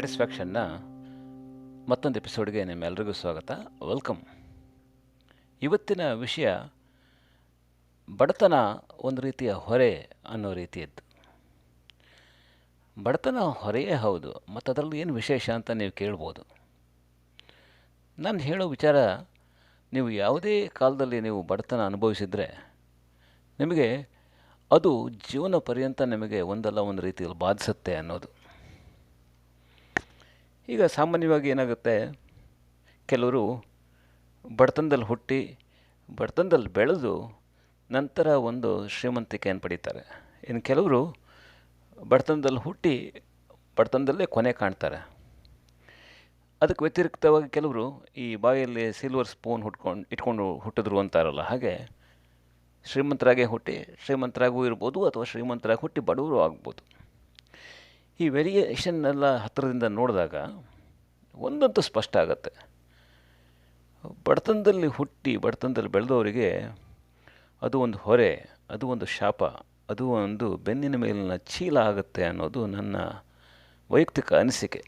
ಸ್ಯಾಟಿಸ್ಫ್ಯಾಕ್ಷನ್ನ ಮತ್ತೊಂದು ಎಪಿಸೋಡ್ಗೆ ನಿಮ್ಮೆಲ್ಲರಿಗೂ ಸ್ವಾಗತ. ವೆಲ್ಕಮ್. ಇವತ್ತಿನ ವಿಷಯ ಬಡತನ ಒಂದು ರೀತಿಯ ಹೊರೆ ಅನ್ನೋ ರೀತಿಯದ್ದು. ಬಡತನ ಹೊರೆಯೇ ಹೌದು ಮತ್ತು ಅದರಲ್ಲಿ ಏನು ವಿಶೇಷ ಅಂತ ನೀವು ಕೇಳ್ಬೋದು. ನಾನು ಹೇಳೋ ವಿಚಾರ, ನೀವು ಯಾವುದೇ ಕಾಲದಲ್ಲಿ ನೀವು ಬಡತನ ಅನುಭವಿಸಿದರೆ, ನಿಮಗೆ ಅದು ಜೀವನ ಪರ್ಯಂತ ನಿಮಗೆ ಒಂದಲ್ಲ ಒಂದು ರೀತಿಯಲ್ಲಿ ಬಾಧಿಸುತ್ತೆ ಅನ್ನೋದು. ಈಗ ಸಾಮಾನ್ಯವಾಗಿ ಏನಾಗುತ್ತೆ? ಕೆಲವರು ಬಡತನದಲ್ಲಿ ಹುಟ್ಟಿ, ಬಡತನದಲ್ಲಿ ಬೆಳೆದು ನಂತರ ಒಂದು ಶ್ರೀಮಂತಿಕೆಯನ್ನು ಪಡೀತಾರೆ. ಇನ್ನು ಕೆಲವರು ಬಡತನದಲ್ಲಿ ಹುಟ್ಟಿ, ಬಡತನದಲ್ಲೇ ಕೊನೆ ಕಾಣ್ತಾರೆ. ಅದಕ್ಕೆ ವ್ಯತಿರಿಕ್ತವಾಗಿ ಕೆಲವರು ಈ ಬಾಯಲ್ಲಿ ಸಿಲ್ವರ್ ಸ್ಪೂನ್ ಹುಟ್ಕೊಂಡು, ಇಟ್ಕೊಂಡು ಹುಟ್ಟಿದ್ರು ಅಂತಾರಲ್ಲ, ಹಾಗೆ ಶ್ರೀಮಂತರಾಗೇ ಹುಟ್ಟಿ, ಶ್ರೀಮಂತರಾಗೂ ಇರ್ಬೋದು ಅಥವಾ ಶ್ರೀಮಂತರಾಗಿ ಹುಟ್ಟಿ ಬಡವರು ಆಗ್ಬೋದು. ಈ ವೆರಿಯೇಷನ್ನೆಲ್ಲ ಹತ್ತಿರದಿಂದ ನೋಡಿದಾಗ ಒಂದಂತೂ ಸ್ಪಷ್ಟ ಆಗುತ್ತೆ. ಬಡತನದಲ್ಲಿ ಹುಟ್ಟಿ ಬಡತನದಲ್ಲಿ ಬೆಳೆದವರಿಗೆ ಅದು ಒಂದು ಹೊರೆ, ಅದು ಒಂದು ಶಾಪ, ಅದು ಒಂದು ಬೆನ್ನಿನ ಮೇಲಿನ ಚೀಲ ಆಗುತ್ತೆ ಅನ್ನೋದು ನನ್ನ ವೈಯಕ್ತಿಕ ಅನಿಸಿಕೆ.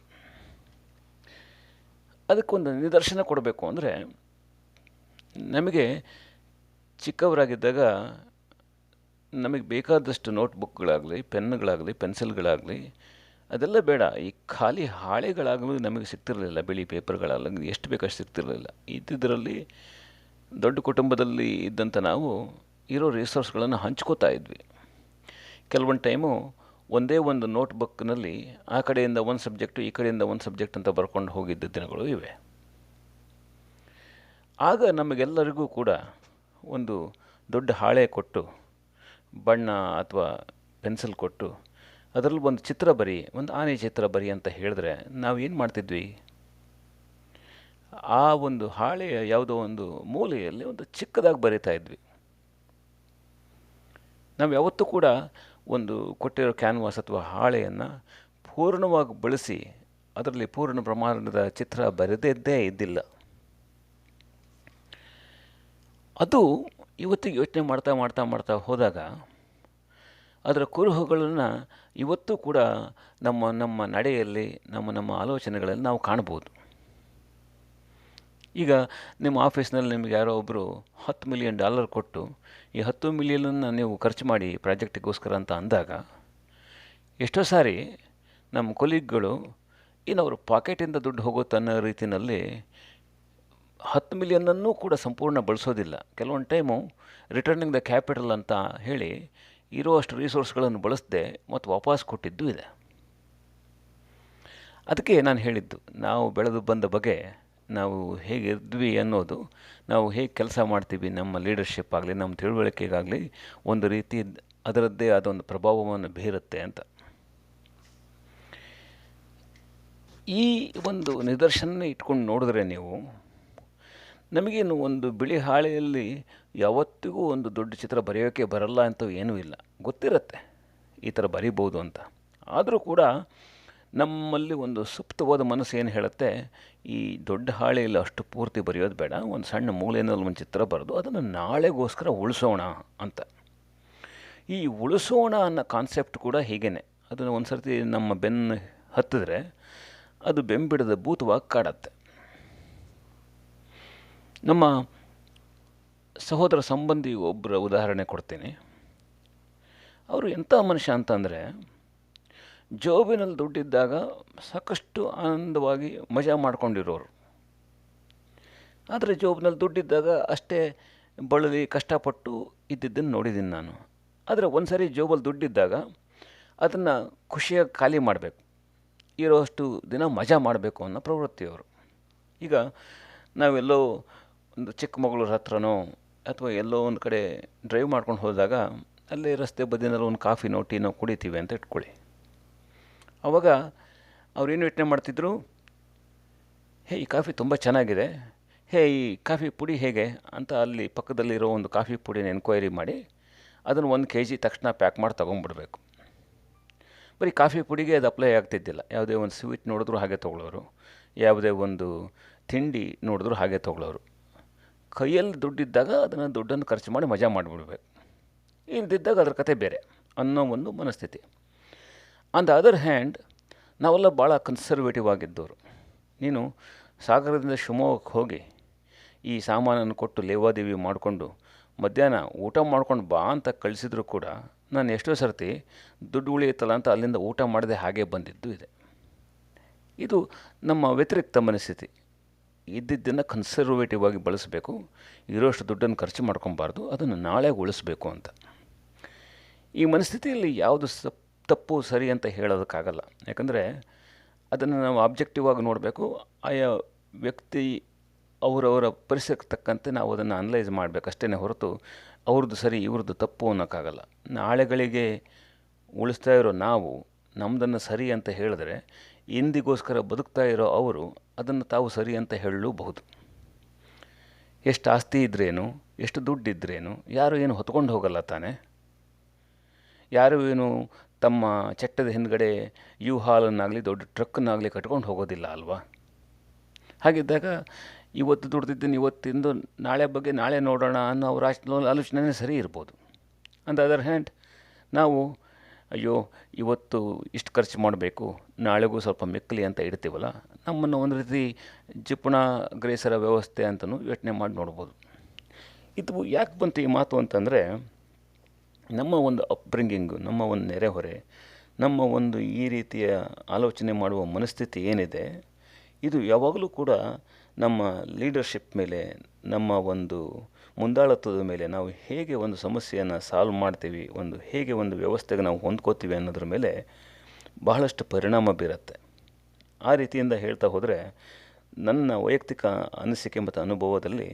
ಅದಕ್ಕೊಂದು ನಿದರ್ಶನ ಕೊಡಬೇಕು ಅಂದರೆ ನಮಗೆ ಚಿಕ್ಕವರಾಗಿದ್ದಾಗ ನಮಗೆ ಬೇಕಾದಷ್ಟು ನೋಟ್ಬುಕ್ಗಳಾಗಲಿ ಪೆನ್ಗಳಾಗಲಿ ಪೆನ್ಸಿಲ್ಗಳಾಗಲಿ ಅದೆಲ್ಲ ಬೇಡ. ಈ ಖಾಲಿ ಹಾಳೆಗಳಾಗಲೂ ನಮಗೆ ಸಿಗ್ತಿರಲಿಲ್ಲ, ಬಿಳಿ ಪೇಪರ್ಗಳಲ್ಲ, ಎಷ್ಟು ಬೇಕಷ್ಟು ಸಿಗ್ತಿರಲಿಲ್ಲ. ಇದ್ದಿದ್ದರಲ್ಲಿ ದೊಡ್ಡ ಕುಟುಂಬದಲ್ಲಿ ಇದ್ದಂಥ ನಾವು ಇರೋ ರಿಸೋರ್ಸ್ಗಳನ್ನು ಹಂಚ್ಕೋತಾ ಇದ್ವಿ. ಕೆಲವೊಂದು ಟೈಮು ಒಂದೇ ಒಂದು ನೋಟ್ಬುಕ್ನಲ್ಲಿ ಆ ಕಡೆಯಿಂದ ಒಂದು ಸಬ್ಜೆಕ್ಟು ಈ ಕಡೆಯಿಂದ ಒಂದು ಸಬ್ಜೆಕ್ಟ್ ಅಂತ ಬರ್ಕೊಂಡು ಹೋಗಿದ್ದ ದಿನಗಳು ಇವೆ. ಆಗ ನಮಗೆಲ್ಲರಿಗೂ ಕೂಡ ಒಂದು ದೊಡ್ಡ ಹಾಳೆ ಕೊಟ್ಟು, ಬಣ್ಣ ಅಥವಾ ಪೆನ್ಸಿಲ್ ಕೊಟ್ಟು ಅದರಲ್ಲಿ ಒಂದು ಚಿತ್ರ ಬರಿ, ಒಂದು ಆನೆ ಚಿತ್ರ ಬರಿ ಅಂತ ಹೇಳಿದ್ರೆ ನಾವು ಏನು ಮಾಡ್ತಿದ್ವಿ? ಆ ಒಂದು ಹಾಳೆಯ ಯಾವುದೋ ಒಂದು ಮೂಲೆಯಲ್ಲಿ ಒಂದು ಚಿಕ್ಕದಾಗಿ ಬರಿತಾ ಇದ್ವಿ. ನಾವು ಯಾವತ್ತೂ ಕೂಡ ಒಂದು ಕೊಟ್ಟಿರೋ ಕ್ಯಾನ್ವಾಸ್ ಅಥವಾ ಹಾಳೆಯನ್ನು ಪೂರ್ಣವಾಗಿ ಬಳಸಿ ಅದರಲ್ಲಿ ಪೂರ್ಣ ಪ್ರಮಾಣದ ಚಿತ್ರ ಬರೆದಿದ್ದೇ ಇದ್ದಿಲ್ಲ. ಅದು ಇವತ್ತಿಗೆ ಯೋಚನೆ ಮಾಡ್ತಾ ಮಾಡ್ತಾ ಮಾಡ್ತಾ ಹೋದಾಗ ಅದರ ಕುರುಹುಗಳನ್ನು ಇವತ್ತೂ ಕೂಡ ನಮ್ಮ ನಮ್ಮ ನಡೆಯಲ್ಲಿ, ನಮ್ಮ ನಮ್ಮ ಆಲೋಚನೆಗಳಲ್ಲಿ ನಾವು ಕಾಣ್ಬೋದು ಈಗ ನಿಮ್ಮ ಆಫೀಸ್ನಲ್ಲಿ ನಿಮಗೆ ಯಾರೋ ಒಬ್ಬರು ಹತ್ತು ಮಿಲಿಯನ್ ಡಾಲರ್ ಕೊಟ್ಟು, ಈ ಹತ್ತು ಮಿಲಿಯನನ್ನು ನೀವು ಖರ್ಚು ಮಾಡಿ ಪ್ರಾಜೆಕ್ಟಿಗೋಸ್ಕರ ಅಂತ ಅಂದಾಗ, ಎಷ್ಟೋ ಸಾರಿ ನಮ್ಮ ಕೊಲೀಗ್ಗಳು ಇನ್ನವರು ಪಾಕೆಟಿಂದ ದುಡ್ಡು ಹೋಗುತ್ತೆ ಅನ್ನೋ ರೀತಿಯಲ್ಲಿ ಹತ್ತು ಮಿಲಿಯನ್ನನ್ನೂ ಕೂಡ ಸಂಪೂರ್ಣ ಬಳಸೋದಿಲ್ಲ. ಕೆಲವೊಂದು ಟೈಮು ರಿಟರ್ನಿಂಗ್ ದ ಕ್ಯಾಪಿಟಲ್ ಅಂತ ಹೇಳಿ ಇರುವಷ್ಟು ರಿಸೋರ್ಸ್ಗಳನ್ನು ಬಳಸದೆ ಮತ್ತು ವಾಪಸ್ ಕೊಟ್ಟಿದ್ದು ಇದೆ. ಅದಕ್ಕೆ ನಾನು ಹೇಳಿದ್ದು, ನಾವು ಬೆಳೆದು ಬಂದ ಬಗ್ಗೆ ನಾವು ಹೇಗಿದ್ವಿ ಅನ್ನೋದು, ನಾವು ಹೇಗೆ ಕೆಲಸ ಮಾಡ್ತೀವಿ ನಮ್ಮ ಲೀಡರ್ಶಿಪ್ ಆಗಲಿ, ನಮ್ಮ ತಿಳುವಳಿಕೆಗಾಗಲಿ, ಒಂದು ರೀತಿ ಅದರದ್ದೇ ಆದ ಒಂದು ಪ್ರಭಾವವನ್ನು ಬೀರುತ್ತೆ ಅಂತ. ಈ ಒಂದು ನಿದರ್ಶನ ಇಟ್ಕೊಂಡು ನೋಡಿದ್ರೆ ನೀವು ನಮಗೇನು ಒಂದು ಬಿಳಿ ಹಾಳೆಯಲ್ಲಿ ಯಾವತ್ತಿಗೂ ಒಂದು ದೊಡ್ಡ ಚಿತ್ರ ಬರೆಯೋಕ್ಕೆ ಬರಲ್ಲ ಅಂತ ಏನೂ ಇಲ್ಲ. ಗೊತ್ತಿರುತ್ತೆ. ಈ ಥರ ಬರಿಬೋದು ಅಂತ. ಆದರೂ ಕೂಡ ನಮ್ಮಲ್ಲಿ ಒಂದು ಸುಪ್ತವಾದ ಮನಸ್ಸು ಏನು ಹೇಳುತ್ತೆ, ಈ ದೊಡ್ಡ ಹಾಳೆಯಲ್ಲಿ ಅಷ್ಟು ಪೂರ್ತಿ ಬರೆಯೋದು ಬೇಡ, ಒಂದು ಸಣ್ಣ ಮೂಲೆಯಲ್ಲಿ ಒಂದು ಚಿತ್ರ ಬರೆದು ಅದನ್ನು ನಾಳೆಗೋಸ್ಕರ ಉಳಿಸೋಣ ಅಂತ. ಈ ಉಳಿಸೋಣ ಅನ್ನೋ ಕಾನ್ಸೆಪ್ಟ್ ಕೂಡ ಹೀಗೇನೆ. ಅದನ್ನು ಒಂದು ಸರ್ತಿ ನಮ್ಮ ಬೆನ್ನು ಹತ್ತಿದ್ರೆ ಅದು ಬೆಂಬಿಡದ ಭೂತವಾಗಿ ಕಾಡತ್ತೆ. ನಮ್ಮ ಸಹೋದರ ಸಂಬಂಧಿ ಒಬ್ಬರ ಉದಾಹರಣೆ ಕೊಡ್ತೀನಿ. ಅವರು ಎಂಥ ಮನುಷ್ಯ ಅಂತಂದರೆ ಜೋಬಿನಲ್ಲಿ ದುಡ್ಡಿದ್ದಾಗ ಸಾಕಷ್ಟು ಆನಂದವಾಗಿ ಮಜಾ ಮಾಡ್ಕೊಂಡಿರೋರು. ಆದರೆ ಜೋಬ್ನಲ್ಲಿ ದುಡ್ಡಿದ್ದಾಗ ಅಷ್ಟೇ ಬಳಲಿ ಕಷ್ಟಪಟ್ಟು ಇದ್ದಿದ್ದನ್ನು ನೋಡಿದ್ದೀನಿ ನಾನು. ಆದರೆ ಒಂದು ಸಾರಿ ಜೋಬಲ್ಲಿ ದುಡ್ಡಿದ್ದಾಗ ಅದನ್ನು ಖುಷಿಯಾಗಿ ಖಾಲಿ ಮಾಡಬೇಕು. ಇರೋಷ್ಟು ದಿನ ಮಜಾ ಮಾಡಬೇಕು ಅನ್ನೋ ಪ್ರವೃತ್ತಿಯವರು. ಈಗ ನಾವೆಲ್ಲೋ ಒಂದು ಚಿಕ್ಕಮಗಳೂರು ಹತ್ರನೋ ಅಥವಾ ಎಲ್ಲೋ ಒಂದು ಕಡೆ ಡ್ರೈವ್ ಮಾಡ್ಕೊಂಡು ಹೋದಾಗ ಅಲ್ಲೇ ರಸ್ತೆ ಬದಿನಲ್ಲಿ ಒಂದು ಕಾಫಿನೋ ಟೀನೋ ಕುಡಿತೀವಿ ಅಂತ ಇಟ್ಕೊಳ್ಳಿ. ಆವಾಗ ಅವ್ರೇನು ಯೋಚನೆ ಮಾಡ್ತಿದ್ರು? ಹೇ, ಈ ಕಾಫಿ ತುಂಬ ಚೆನ್ನಾಗಿದೆ. ಹೇ, ಈ ಕಾಫಿ ಪುಡಿ ಹೇಗೆ? ಅಂತ ಅಲ್ಲಿ ಪಕ್ಕದಲ್ಲಿರೋ ಒಂದು ಕಾಫಿ ಪುಡಿನ ಎನ್ಕ್ವೈರಿ ಮಾಡಿ ಅದನ್ನು ಒಂದು ಕೆ ಜಿ ತಕ್ಷಣ ಪ್ಯಾಕ್ ಮಾಡಿ ತೊಗೊಂಡ್ಬಿಡ್ಬೇಕು. ಬರೀ ಕಾಫಿ ಪುಡಿಗೆ ಅದು ಅಪ್ಲೈ ಆಗ್ತಿದ್ದಿಲ್ಲ. ಯಾವುದೇ ಒಂದು ಸ್ವೀಟ್ ನೋಡಿದ್ರು ಹಾಗೆ ತೊಗೊಳ್ಳೋರು. ಯಾವುದೇ ಒಂದು ತಿಂಡಿ ನೋಡಿದ್ರು ಹಾಗೆ ತೊಗೊಳ್ಳೋರು. ಕೈಯಲ್ಲಿ ದುಡ್ಡಿದ್ದಾಗ ಅದನ್ನು ದುಡ್ಡನ್ನು ಖರ್ಚು ಮಾಡಿ ಮಜಾ ಮಾಡಿಬಿಡ್ಬೇಕು. ಇಲ್ದಿದ್ದಾಗ ಅದರ ಕತೆ ಬೇರೆ, ಅನ್ನೋ ಒಂದು ಮನಸ್ಥಿತಿ. ಆನ್ ದ ಅದರ್ ಹ್ಯಾಂಡ್ ನಾವೆಲ್ಲ ಭಾಳ ಕನ್ಸರ್ವೇಟಿವ್ ಆಗಿದ್ದವರು. ನೀನು ಸಾಗರದಿಂದ ಶಿವಮೊಗ್ಗಕ್ಕೆ ಹೋಗಿ ಈ ಸಾಮಾನನ್ನು ಕೊಟ್ಟು ಲೇವಾದೇವಿ ಮಾಡಿಕೊಂಡು ಮಧ್ಯಾಹ್ನ ಊಟ ಮಾಡ್ಕೊಂಡು ಬಾ ಅಂತ ಕಳಿಸಿದ್ರು ಕೂಡ ನಾನು ಎಷ್ಟೋ ಸರ್ತಿ ದುಡ್ಡು ಉಳಿಯುತ್ತಲ್ಲ ಅಂತ ಅಲ್ಲಿಂದ ಊಟ ಮಾಡದೆ ಹಾಗೆ ಬಂದಿದ್ದು ಇದೆ. ಇದು ನಮ್ಮ ವ್ಯತಿರಿಕ್ತ ಮನಸ್ಥಿತಿ. ಇದ್ದಿದ್ದನ್ನು ಕನ್ಸರ್ವೇಟಿವ್ ಆಗಿ ಬಳಸಬೇಕು, ಇರೋಷ್ಟು ದುಡ್ಡನ್ನು ಖರ್ಚು ಮಾಡ್ಕೊಬಾರ್ದು ಅದನ್ನು ನಾಳೆ ಉಳಿಸ್ಬೇಕು ಅಂತ. ಈ ಮನಸ್ಥಿತಿಯಲ್ಲಿ ಯಾವುದು ಸಪ್ ತಪ್ಪು, ಸರಿ ಅಂತ ಹೇಳೋದಕ್ಕಾಗಲ್ಲ. ಯಾಕಂದರೆ ಅದನ್ನು ನಾವು ಆಬ್ಜೆಕ್ಟಿವ್ ಆಗಿ ನೋಡಬೇಕು, ಆಯಾ ವ್ಯಕ್ತಿ ಅವರವರ ಪರಿಸರಕ್ಕೆ ತಕ್ಕಂತೆ ನಾವು ಅದನ್ನು ಅನಲೈಸ್ ಮಾಡಬೇಕಷ್ಟೇ ಹೊರತು ಅವ್ರದ್ದು ಸರಿ, ಇವ್ರದ್ದು ತಪ್ಪು ಅನ್ನೋಕ್ಕಾಗಲ್ಲ. ನಾಳೆಗಳಿಗೆ ಉಳಿಸ್ತಾ ಇರೋ ನಾವು ನಮ್ಮದನ್ನು ಸರಿ ಅಂತ ಹೇಳಿದ್ರೆ ಇಂದಿಗೋಸ್ಕರ ಬದುಕ್ತಾ ಇರೋ ಅವರು ಅದನ್ನು ತಾವು ಸರಿ ಅಂತ ಹೇಳಲೂಬಹುದು. ಎಷ್ಟು ಆಸ್ತಿ ಇದ್ರೇನು, ಎಷ್ಟು ದುಡ್ಡು ಇದ್ರೇನು ಯಾರು ಏನು ಹೊತ್ಕೊಂಡು ಹೋಗಲ್ಲ ತಾನೆ. ಯಾರು ಏನು ತಮ್ಮ ಚಟ್ಟದ ಹಿಂದ್ಗಡೆ ಯು ಹಾಲನ್ನಾಗಲಿ ದೊಡ್ಡ ಟ್ರಕ್ಕನ್ನಾಗಲಿ ಕಟ್ಕೊಂಡು ಹೋಗೋದಿಲ್ಲ ಅಲ್ವಾ? ಹಾಗಿದ್ದಾಗ ಇವತ್ತು ದುಡ್ದಿದ್ದೀನಿ ಇವತ್ತಿಂದು ನಾಳೆ ಬಗ್ಗೆ ನಾಳೆ ನೋಡೋಣ ಅನ್ನೋ ಅವ್ರ ಆಲೋಚನೆ ಸರಿ ಇರ್ಬೋದು. ಅಂದ ಅದರ್ ಹ್ಯಾಂಡ್ ನಾವು ಅಯ್ಯೋ, ಇವತ್ತು ಇಷ್ಟು ಖರ್ಚು ಮಾಡಬೇಕು, ನಾಳೆಗೂ ಸ್ವಲ್ಪ ಮೆಕ್ಕಲಿ ಅಂತ ಇಡ್ತೀವಲ್ಲ, ನಮ್ಮನ್ನು ಒಂದು ರೀತಿ ಜಿಪುಣ ಗ್ರೇಸರ ವ್ಯವಸ್ಥೆ ಅಂತಲೂ ಯೋಚನೆ ಮಾಡಿ ನೋಡ್ಬೋದು. ಇದು ಯಾಕೆ ಬಂತು ಈ ಮಾತು ಅಂತಂದರೆ, ನಮ್ಮ ಒಂದು ಅಪ್ಬ್ರಿಂಗಿಂಗು ನಮ್ಮ ಒಂದು ನೆರೆಹೊರೆ, ನಮ್ಮ ಒಂದು ಈ ರೀತಿಯ ಆಲೋಚನೆ ಮಾಡುವ ಮನಸ್ಥಿತಿ ಏನಿದೆ, ಇದು ಯಾವಾಗಲೂ ಕೂಡ ನಮ್ಮ ಲೀಡರ್ಶಿಪ್ ಮೇಲೆ, ನಮ್ಮ ಒಂದು ಮುಂದಾಳತ್ವದ ಮೇಲೆ ನಾವು ಹೇಗೆ ಒಂದು ಸಮಸ್ಯೆಯನ್ನು ಸಾಲ್ವ್ ಮಾಡ್ತೀವಿ, ಒಂದು ಹೇಗೆ ಒಂದು ವ್ಯವಸ್ಥೆಗೆ ನಾವು ಹೊಂದ್ಕೋತೀವಿ ಅನ್ನೋದ್ರ ಮೇಲೆ ಬಹಳಷ್ಟು ಪರಿಣಾಮ ಬೀರುತ್ತೆ. ಆ ರೀತಿಯಿಂದ ಹೇಳ್ತಾ ಹೋದರೆ ನನ್ನ ವೈಯಕ್ತಿಕ ಅನಿಸಿಕೆ ಮತ್ತು ಅನುಭವದಲ್ಲಿ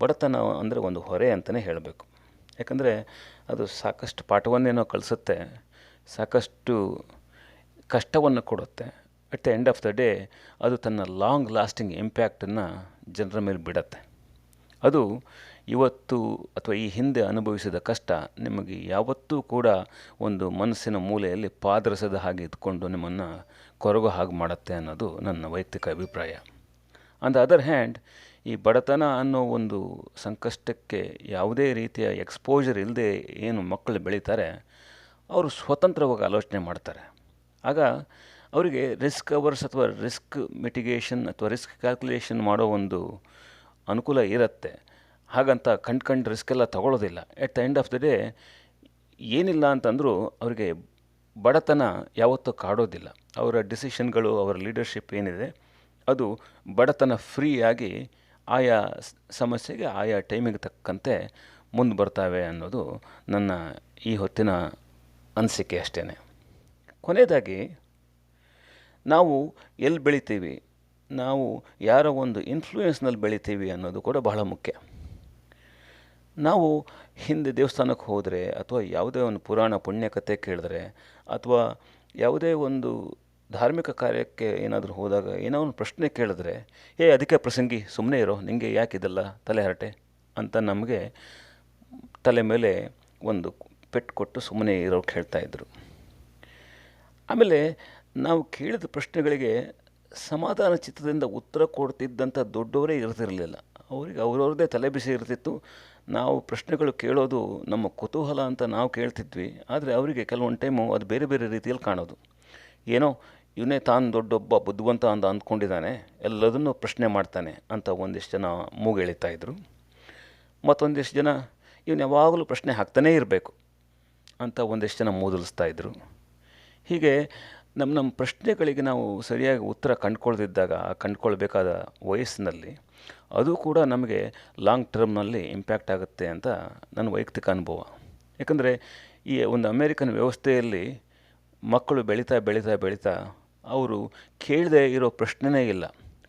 ಬಡತನ ಅಂದರೆ ಒಂದು ಹೊರೆ ಅಂತಲೇ ಹೇಳಬೇಕು. ಯಾಕಂದರೆ ಅದು ಸಾಕಷ್ಟು ಪಾಠವನ್ನೇನೋ ಕಲಿಸುತ್ತೆ, ಸಾಕಷ್ಟು ಕಷ್ಟವನ್ನು ಕೊಡುತ್ತೆ. At the end of the day ಅದು ತನ್ನ ಲಾಂಗ್ ಲಾಸ್ಟಿಂಗ್ ಇಂಪ್ಯಾಕ್ಟನ್ನು ಜನರ ಮೇಲೆ ಬಿಡತ್ತೆ. ಅದು ಇವತ್ತು ಅಥವಾ ಈ ಹಿಂದೆ ಅನುಭವಿಸಿದ ಕಷ್ಟ ನಿಮಗೆ ಯಾವತ್ತೂ ಕೂಡ ಒಂದು ಮನಸ್ಸಿನ ಮೂಲೆಯಲ್ಲಿ ಪಾದರಸದ ಹಾಗೆ ಇದ್ಕೊಂಡು ನಿಮ್ಮನ್ನು ಕೊರಗು ಹಾಗೆ ಮಾಡುತ್ತೆ ಅನ್ನೋದು ನನ್ನ ವೈಯಕ್ತಿಕ ಅಭಿಪ್ರಾಯ. ಆನ್ ದ ಅದರ್ ಹ್ಯಾಂಡ್ ಈ ಬಡತನ ಅನ್ನೋ ಒಂದು ಸಂಕಷ್ಟಕ್ಕೆ ಯಾವುದೇ ರೀತಿಯ ಎಕ್ಸ್ಪೋಜರ್ ಇಲ್ಲದೆ ಏನು ಮಕ್ಕಳು ಬೆಳೀತಾರೆ, ಅವರು ಸ್ವತಂತ್ರವಾಗಿ ಆಲೋಚನೆ ಮಾಡ್ತಾರೆ. ಆಗ ಅವರಿಗೆ ರಿಸ್ಕ್ ಅವರ್ಸ್ ಅಥವಾ ರಿಸ್ಕ್ ಮಿಟಿಗೇಷನ್ ಅಥವಾ ರಿಸ್ಕ್ ಕ್ಯಾಲ್ಕುಲೇಷನ್ ಮಾಡೋ ಒಂದು ಅನುಕೂಲ ಇರುತ್ತೆ. ಹಾಗಂತ ಕಂಡು ಕಂಡು ರಿಸ್ಕ್ ಎಲ್ಲ ತಗೊಳ್ಳೋದಿಲ್ಲ at the end of the day ಏನಿಲ್ಲ ಅಂತಂದರೂ ಅವರಿಗೆ ಬಡತನ ಯಾವತ್ತೂ ಕಾಡೋದಿಲ್ಲ. ಅವರ ಡಿಸಿಷನ್ಗಳು ಅವರ ಲೀಡರ್ಶಿಪ್ ಏನಿದೆ, ಅದು ಬಡತನ ಫ್ರೀಯಾಗಿ ಆಯಾ ಸಮಸ್ಯೆಗೆ ಆಯಾ ಟೈಮಿಗೆ ತಕ್ಕಂತೆ ಮುಂದೆ ಬರ್ತಾವೆ ಅನ್ನೋದು ನನ್ನ ಈ ಹೊತ್ತಿನ ಅನಿಸಿಕೆ ಅಷ್ಟೇ ಕೊನೆಯದಾಗಿ, ನಾವು ಎಲ್ಲಿ ಬೆಳಿತೀವಿ? ನಾವು ಯಾರ ಒಂದು ಇನ್ಫ್ಲೂಯೆನ್ಸ್ನಲ್ಲಿ ಬೆಳಿತೀವಿ ಅನ್ನೋದು ಕೂಡ ಬಹಳ ಮುಖ್ಯ. ನಾವು ಹಿಂದೆ ದೇವಸ್ಥಾನಕ್ಕೆ ಹೋದರೆ ಅಥವಾ ಯಾವುದೇ ಒಂದು ಪುರಾಣ ಪುಣ್ಯಕಥೆ ಕೇಳಿದ್ರೆ ಅಥವಾ ಯಾವುದೇ ಒಂದು ಧಾರ್ಮಿಕ ಕಾರ್ಯಕ್ಕೆ ಏನಾದರೂ ಹೋದಾಗ ಏನೋ ಒಂದು ಪ್ರಶ್ನೆ ಕೇಳಿದ್ರೆ, ಏ, ಅದಕ್ಕೆ ಪ್ರಸಂಗಿ ಸುಮ್ಮನೆ ಇರೋ ನಿಮಗೆ ಯಾಕಿದೆಲ್ಲ ತಲೆ ಹರಟೆ? ಅಂತ ನಮಗೆ ತಲೆ ಮೇಲೆ ಒಂದು ಪೆಟ್ಟು ಕೊಟ್ಟು ಸುಮ್ಮನೆ ಇರೋಕೆ ಹೇಳ್ತಾಯಿದ್ರು ಆಮೇಲೆ ನಾವು ಕೇಳಿದ ಪ್ರಶ್ನೆಗಳಿಗೆ ಸಮಾಧಾನ ಚಿತ್ರದಿಂದ ಉತ್ತರ ಕೊಡ್ತಿದ್ದಂಥ ದೊಡ್ಡವರೇ ಇರ್ತಿರಲಿಲ್ಲ. ಅವರಿಗೆ ಅವ್ರವ್ರದ್ದೇ ತಲೆ ಬಿಸಿ ಇರ್ತಿತ್ತು. ನಾವು ಪ್ರಶ್ನೆಗಳು ಕೇಳೋದು ನಮ್ಮ ಕುತೂಹಲ ಅಂತ ನಾವು ಕೇಳ್ತಿದ್ವಿ. ಆದರೆ ಅವರಿಗೆ ಕೆಲವೊಂದು ಟೈಮು ಅದು ಬೇರೆ ಬೇರೆ ರೀತಿಯಲ್ಲಿ ಕಾಣೋದು. ಏನೋ ಇವನೇ ತಾನು ದೊಡ್ಡೊಬ್ಬ ಬುದ್ಧಿವಂತ ಅಂತ ಅಂದ್ಕೊಂಡಿದ್ದಾನೆ, ಎಲ್ಲದನ್ನು ಪ್ರಶ್ನೆ ಮಾಡ್ತಾನೆ ಅಂತ ಒಂದಿಷ್ಟು ಜನ ಮೂಗೆಳಿತಾ ಇದ್ದರು ಮತ್ತೊಂದಿಷ್ಟು ಜನ ಇವನು ಯಾವಾಗಲೂ ಪ್ರಶ್ನೆ ಹಾಕ್ತಾನೇ ಇರಬೇಕು ಅಂತ ಒಂದಿಷ್ಟು ಜನ ಮೂದಲಿಸ್ತಾ ಇದ್ದರು ಹೀಗೆ ನಮ್ಮ ನಮ್ಮ ಪ್ರಶ್ನೆಗಳಿಗೆ ನಾವು ಸರಿಯಾಗಿ ಉತ್ತರ ಕಂಡುಕೊಳ್ದಿದ್ದಾಗ, ಕಂಡುಕೊಳ್ಬೇಕಾದ ವಯಸ್ಸಿನಲ್ಲಿ ಅದು ಕೂಡ ನಮಗೆ ಲಾಂಗ್ ಟರ್ಮ್ನಲ್ಲಿ ಇಂಪ್ಯಾಕ್ಟ್ ಆಗುತ್ತೆ ಅಂತ ನನ್ನ ವೈಯಕ್ತಿಕ ಅನುಭವ. ಯಾಕಂದರೆ ಈ ಒಂದು ಅಮೇರಿಕನ್ ವ್ಯವಸ್ಥೆಯಲ್ಲಿ ಮಕ್ಕಳು ಬೆಳೀತಾ ಬೆಳೀತಾ ಬೆಳೀತಾ ಅವರು ಕೇಳದೆ ಇರೋ ಪ್ರಶ್ನೆನೇ ಇಲ್ಲ.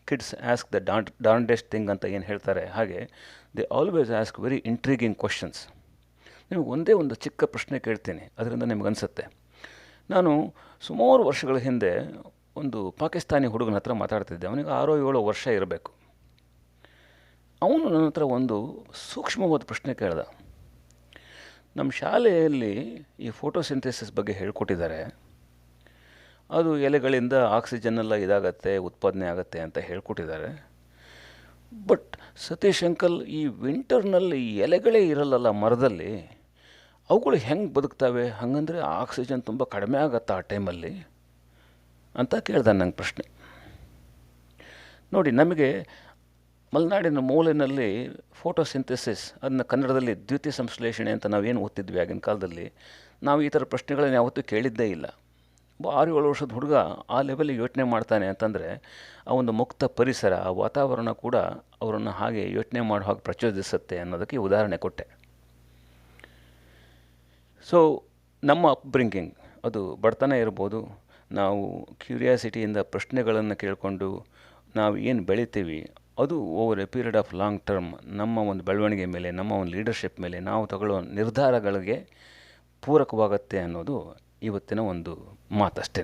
Kids ask the don't darndest thing ಅಂತ ಏನು ಹೇಳ್ತಾರೆ? ಹಾಗೆ they always ask very intriguing questions ನಿಮಗೆ ಒಂದೇ ಒಂದು ಚಿಕ್ಕ ಪ್ರಶ್ನೆ ಕೇಳ್ತೀನಿ, ಅದರಿಂದ ನಿಮಗನ್ಸುತ್ತೆ ನಾನು ಸುಮಾರು ವರ್ಷಗಳ ಹಿಂದೆ ಒಂದು ಪಾಕಿಸ್ತಾನಿ ಹುಡುಗನ ಹತ್ರ ಮಾತಾಡ್ತಿದ್ದೆ. ಅವನಿಗೆ ಆರೋ ಏಳು ವರ್ಷ ಇರಬೇಕು. ಅವನು ನನ್ನ ಹತ್ರ ಒಂದು ಸೂಕ್ಷ್ಮವಾದ ಪ್ರಶ್ನೆ ಕೇಳ್ದ. ನಮ್ಮ ಶಾಲೆಯಲ್ಲಿ ಈ ಫೋಟೋಸಿಂಥೆಸಿಸ್ ಬಗ್ಗೆ ಹೇಳ್ಕೊಟ್ಟಿದ್ದಾರೆ. ಅದು ಎಲೆಗಳಿಂದ ಆಕ್ಸಿಜನ್ ಎಲ್ಲ ಇದಾಗತ್ತೆ, ಉತ್ಪಾದನೆ ಆಗುತ್ತೆ ಅಂತ ಹೇಳ್ಕೊಟ್ಟಿದ್ದಾರೆ. ಬಟ್ ಸತೀಶ್ ಅಂಕಲ್, ಈ ವಿಂಟರ್ನಲ್ಲಿ ಎಲೆಗಳೇ ಇರಲ್ಲಲ್ಲ ಮರದಲ್ಲಿ ಅವುಗಳು ಹೆಂಗೆ ಬದುಕ್ತವೆ? ಹಾಗಂದ್ರೆ ಆಕ್ಸಿಜನ್ ತುಂಬ ಕಡಿಮೆ ಆಗತ್ತೆ ಆ ಟೈಮಲ್ಲಿ ಅಂತ ಕೇಳ್ದೆ ನಂಗೆ ಪ್ರಶ್ನೆ. ನೋಡಿ, ನಮಗೆ ಮಲೆನಾಡಿನ ಮೂಲೆಯಲ್ಲಿ ಫೋಟೋಸಿಂಥೆಸಿಸ್ ಅದನ್ನ ಕನ್ನಡದಲ್ಲಿ ದ್ವಿತೀಯ ಸಂಶ್ಲೇಷಣೆ ಅಂತ ನಾವೇನು ಓದ್ತಿದ್ವಿ ಆಗಿನ ಕಾಲದಲ್ಲಿ, ನಾವು ಈ ಥರ ಪ್ರಶ್ನೆಗಳನ್ನು ಯಾವತ್ತೂ ಕೇಳಿದ್ದೇ ಇಲ್ಲ. ಆರು ಏಳು ವರ್ಷದ ಹುಡುಗ ಆ ಲೆವೆಲಿಗೆ ಯೋಚನೆ ಮಾಡ್ತಾನೆ ಅಂತಂದರೆ, ಆ ಒಂದು ಮುಕ್ತ ಪರಿಸರ, ಆ ವಾತಾವರಣ ಕೂಡ ಅವರನ್ನು ಹಾಗೆ ಯೋಚನೆ ಮಾಡೋ ಪ್ರಚೋದಿಸುತ್ತೆ ಅನ್ನೋದಕ್ಕೆ ಉದಾಹರಣೆ ಕೊಟ್ಟೆ. ಸೊ ನಮ್ಮ ಅಪ್ಬ್ರಿಂಗಿಂಗ್ ಅದು ಬಡತನ ಇರ್ಬೋದು. ನಾವು ಕ್ಯೂರಿಯಾಸಿಟಿಯಿಂದ ಪ್ರಶ್ನೆಗಳನ್ನು ಕೇಳಿಕೊಂಡು ನಾವು ಏನು ಬೆಳಿತೀವಿ, ಅದು over a period of long term ನಮ್ಮ ಒಂದು ಬೆಳವಣಿಗೆ ಮೇಲೆ, ನಮ್ಮ ಒಂದು ಲೀಡರ್ಶಿಪ್ ಮೇಲೆ ನಾವು ತಗೊಳ್ಳೋ ನಿರ್ಧಾರಗಳಿಗೆ ಪೂರಕವಾಗತ್ತೆ ಅನ್ನೋದು ಇವತ್ತಿನ ಒಂದು ಮಾತಷ್ಟೇ